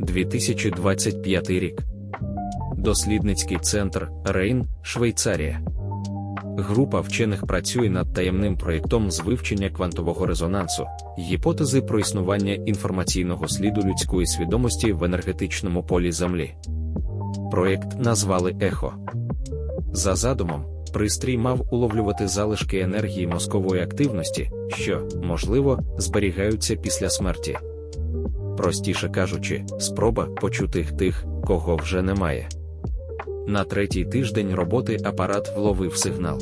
2025 рік. Дослідницький центр Рейн, Швейцарія. Група вчених працює над таємним проєктом з вивчення квантового резонансу, гіпотези про існування інформаційного сліду людської свідомості в енергетичному полі Землі. Проєкт назвали Ехо. За задумом, пристрій мав уловлювати залишки енергії мозкової активності, що, можливо, зберігаються після смерті. Простіше кажучи, спроба почути тих, кого вже немає. На третій тиждень роботи апарат вловив сигнал.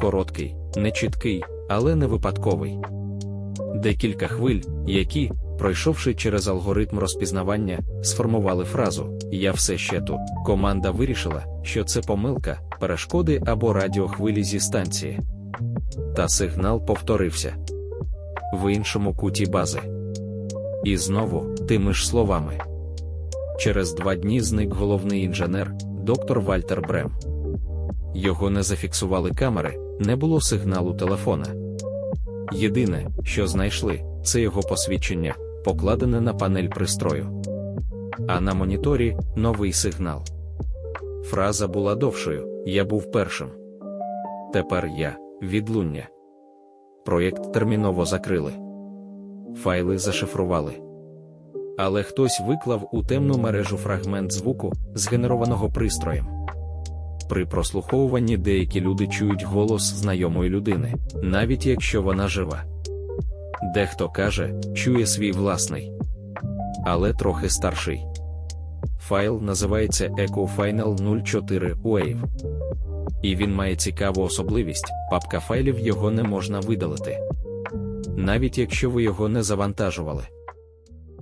Короткий, нечіткий, але не випадковий. Декілька хвиль, які, пройшовши через алгоритм розпізнавання, сформували фразу Я все ще тут. Команда вирішила, що це помилка, перешкоди або радіохвилі зі станції. Та сигнал повторився в іншому куті бази. І знову тими ж словами. Через два дні зник головний інженер, доктор Вальтер Брем. Його не зафіксували камери, не було сигналу телефона. Єдине, що знайшли, це його посвідчення, покладене на панель пристрою. А на моніторі новий сигнал. Фраза була довшою: Я був першим. Тепер я відлуння. Проєкт терміново закрили. Файли зашифрували. Але хтось виклав у темну мережу фрагмент звуку, згенерованого пристроєм. При прослуховуванні деякі люди чують голос знайомої людини, навіть якщо вона жива. Дехто каже, чує свій власний, але трохи старший. Файл називається Echo Final 04 Wave. І він має цікаву особливість: папка файлів його не можна видалити. Навіть якщо ви його не завантажували.